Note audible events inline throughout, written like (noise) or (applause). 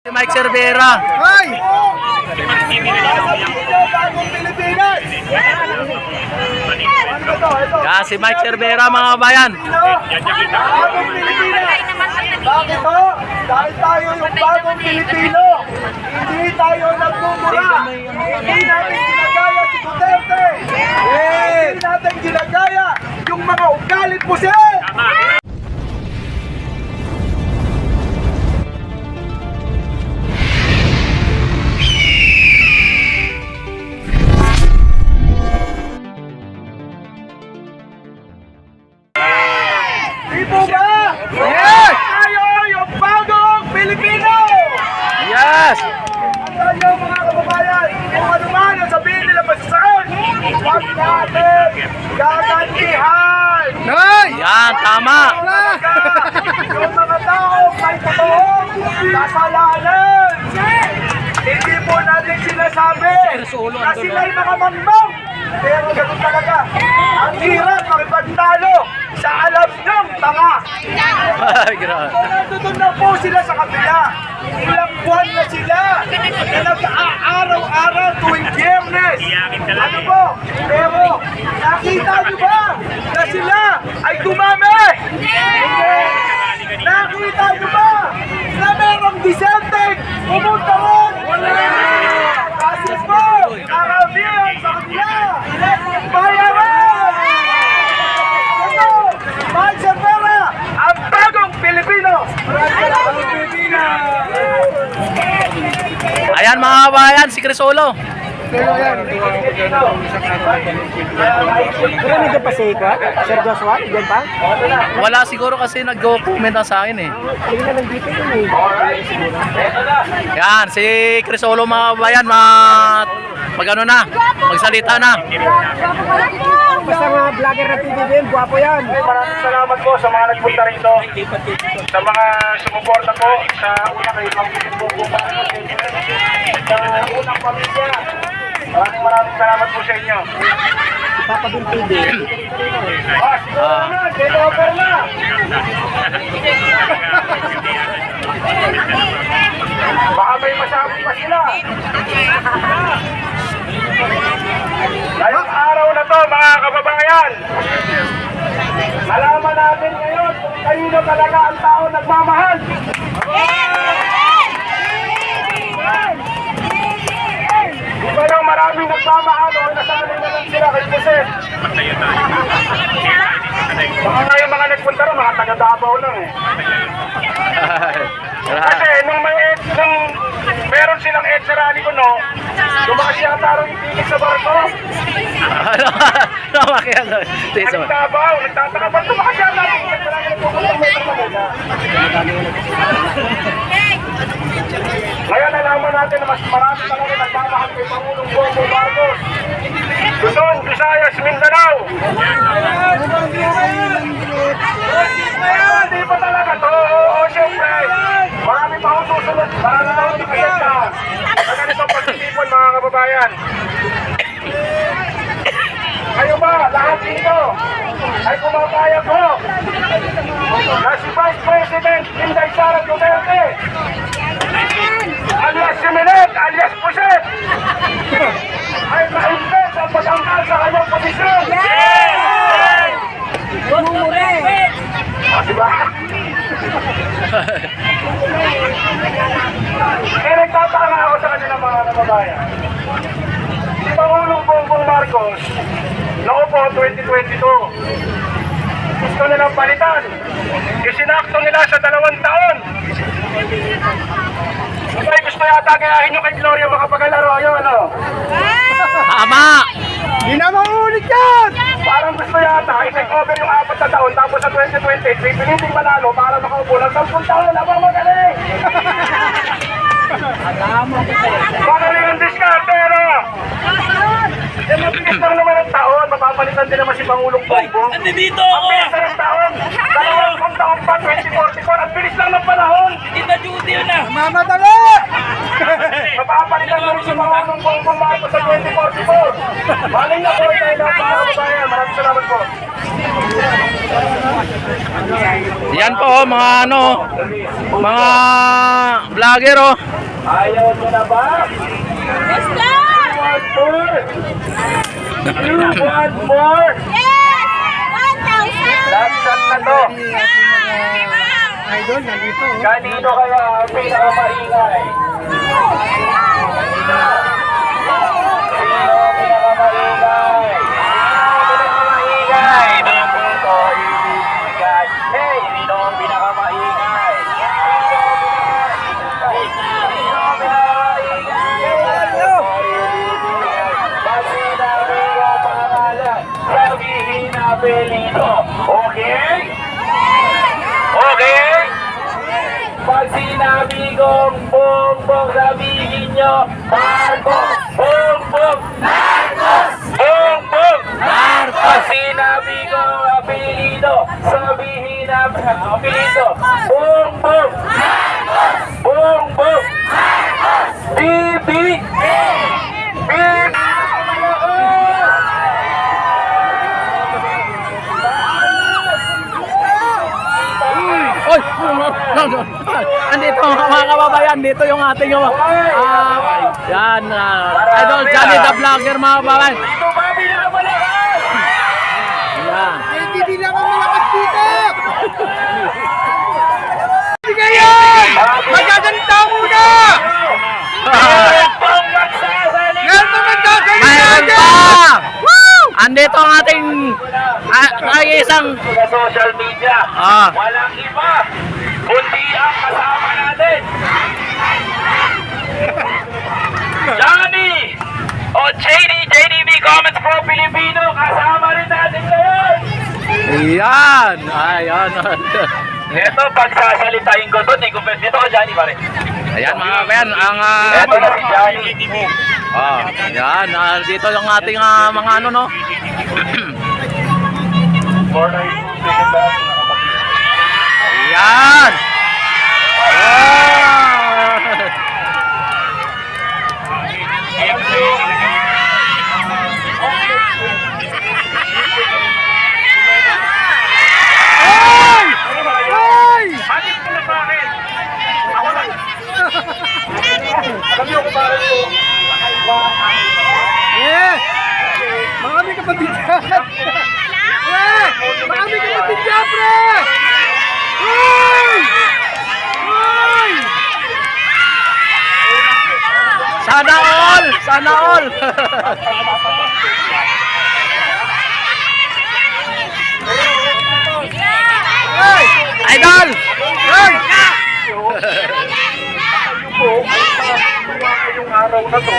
Si Mike Cervera. Hoy! Yan, si Mike Cervera mga Pilipinas! Bakit to? Dahil tayo yung bagong Pilipino. Hindi tayo nagmumura. Hindi natin ginagaya si Duterte. Hindi natin ginagaya yung mga ugalit po siya. Sinasabi na sila'y mga mamang! Pero ganun talaga. Ang hirap makipagtalo sa alam niyong tanga. Ay, grabe. Nandun na po sila sa kabila. Ilang buwan na sila na nag-aaraw-araw tuwing biyernes. Ano po? Pero nakita niyo ba na sila ay dumami? Nakita niyo ba na merong dissenting pumunta ron? Wala. Karamihan! Ayan mga kabayan, si Crisolo. Pero pa? Wala siguro kasi nag-comment na sa akin eh. Hindi na. Yan, si Crisolo mga kabayan, mag... Mag ano na, magsalita na. Basta mga vlogger na PBBM, guwapo yan. Maraming salamat po sa mga nagpunta rito. Sa mga sumuporta po sa unang kay Panginoon po po sa unang pamilya. Maraming maraming salamat po sa inyo. Papa Bin TV. Ah, siguro na, take over na. (laughs) Baka may masabi pa sila. Ngayong araw na to, mga kababayan, malaman natin ngayon kung kanino talaga ang tao nagmamahal. Di ba yung maraming nagmamahal o nasanay na lang sila kay Joseph? Baka nga yung mga nagpunta rin, mga taga Davao lang eh. Kasi nung may meron silang EDSA rally ko, no, lumakas yata rin yung ticket sa barko. Ano? Namakyan. Tiso. Ang Davao, nagtataka ba lumakas yata yung EDSA rally ko? Ngayon nalaman natin na mas marami talaga nagmamahal kay Pangulong Bongbong Marcos. Luzon, Visayas, Mindanao. Hindi pa talaga to. Oo, siyempre. Marami pa akong susunod. Marami ipaganda. Sa ganitong pagtitipon, mga kababayan. Kayo ba, lahat dito, ay kumapayag ko na si Vice President Inday Sara Duterte alias Similet, alias Puset ay ma-invest ang patangkal sa kanyang posisyon. Yes! Ah, diba? Kaya nagtataka nga ako sa kanila mga kababayan. Si Pangulong Bongbong Marcos, naupo 2022. Gusto nilang palitan. Isinakto nila sa dalawang taon. Sabay gusto yata gayahin nyo kay Gloria makapagalaro. Ayun, ano? Tama! Hindi na maulit yan! Parang gusto yata i-take over yung apat na taon tapos sa 2020, pipiliting manalo para makaupo ng 10 taon. Aba, magaling! (laughs) Magaling ang diskarte, ano? Eh, mabilis lang naman ang taon. Mapapalitan din naman si Pangulong Bongbong. Nandito Ang ako! bilis na ng taon. Dalawang taon pa, 2044. Ang bilis lang ng panahon. Kita duty yun ah! Mamadali! (laughs) Mapapalitan na rin si Pangulong Bongbong Marcos sa 2044. Maling na po tayo na mga kababayan. Maraming salamat po. Yan po, oh, mga ano, mga vlogger oh. Ayaw nyo na ba? Gusto! Want more? You want more? Yes! 1,000! Nasaan na to? Idol, nandito. Kanino kaya ang pinakamaingay? Sino ang pinakamaingay? Pinakamaingay! Dito, ibibigay. Hey, sino ang pinakamaingay? Sino ang pinakamaingay? Pag sinabi ko pangalan, sabihin na apelido. Okay? Okay? Pag sinabi kong bongbong, sabihin nyo, Marcos! Bongbong! Marcos! Bongbong! Marcos! Sinabi kong apelido, sabihin na apelido, Bongbong! Marcos! Bongbong! Marcos! Bibi! Bibi! Oy! Andito mga kababayan, dito yung ating uh, yan, ah, Idol Johnny the Vlogger mga kababayan. Dito ba pinakabalakas? Yan. JTV lang ang malakas dito! Magaganda muna! Mayroon pa! Andito ang ating ay isang Sa social media, Ah. walang iba, kundi ang kasama natin. Johnny! O JD, JDB Comments Pro Filipino, kasama rin natin ngayon. Yan! Ayan. Ito, (laughs) pagsasalitain ko to, di ko pwede dito, Johnny pa rin. Ayan mga kababayan, ang Ito na si Johnny. ah, yan, ah, dito yung ating ah, mga ano no. (clears throat) Ayan! Ah! Bakit ko na bakit? Ako lang. Alam niyo kung bakit ko? Eh! Marami kapatid dyan! Eh! Marami kapatid dyan, pre! Uy! Uy! Sana all! Idol! Uy! Yung araw na to,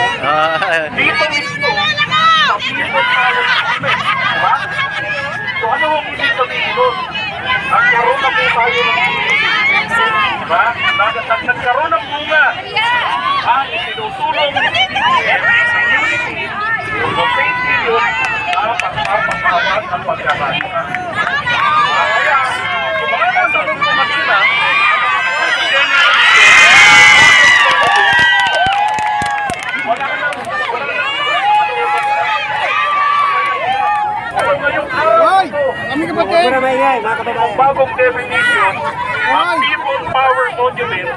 dito mismo? So ano ang ibig sabihin nun? Nagkaroon na po tayo ng Diba? Nag- nag- Nagkaroon ng bunga. Ang isinusulong yun, ang pagpapakawan ng pagkakataon. Kaya, yung mga nasa na to, Kami kapatid! ang bagong definition ang! People Power Monument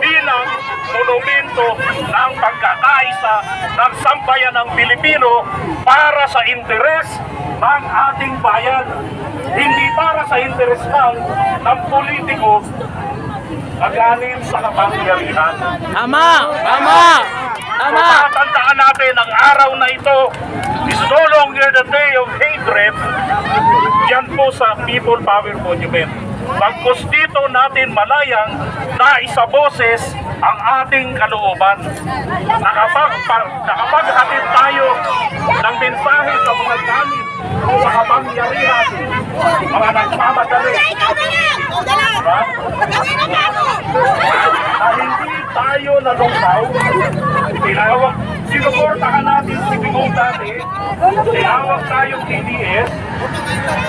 bilang monumento ng pagkakaisa ng sambayan ng Pilipino para sa interes ng ating bayan. Hindi para sa interes lang ng politiko aganin sa kapangyarihan. Tama! Tama! Tama! Tatandaan natin ang araw na ito is no longer the day of hatred. Yan po sa People Power Monument. Pagkos dito natin malayang na isa boses ang ating kalooban. Nakapag, pa- nakapaghatid tayo ng mensahe sa mga gamit sa kapangyarihan, mga nagmamadali. Diba? na hindi tayo nalungkaw, tinawag, sinuportahan natin dati, tinawag tayong TDS,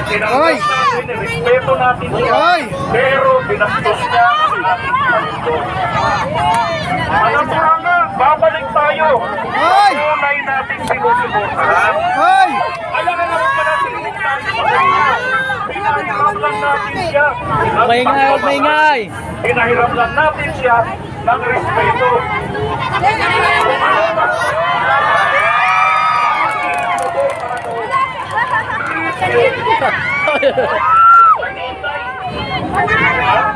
tinawag natin, respeto natin siya, pero binastos niya ang ating panito. Alam mo nga, babalik tayo. Oy! Tunay natin sinusuportahan. Uy! Alam ka naman sinulit natin. Pinahiram lang natin siya. ng Maingay, maingay! Pinahiram lang natin siya ng respeto. Thank you.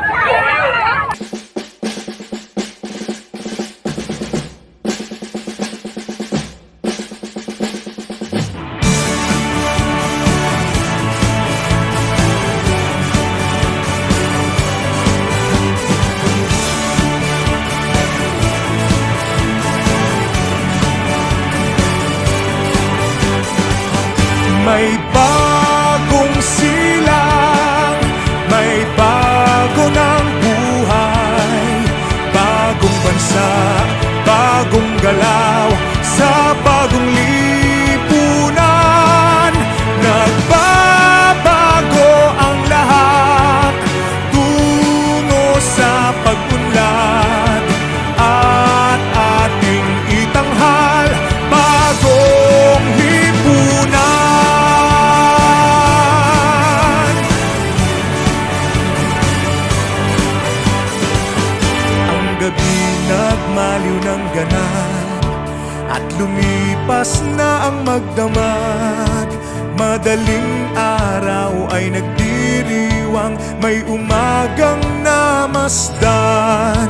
Madaling araw ay nagdiriwang May umagang namasdan.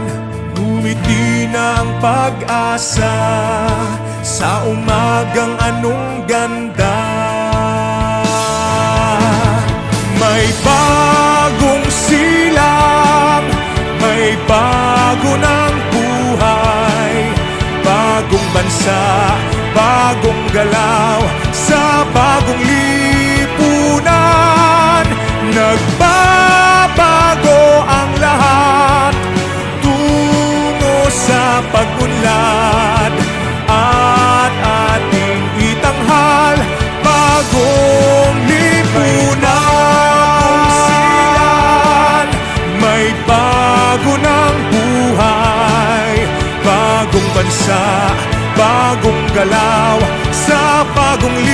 Ngumiti na ang pag-asa Sa umagang anong ganda. May bagong silang May bago ng buhay. Bagong bansa Bagong galaw bagong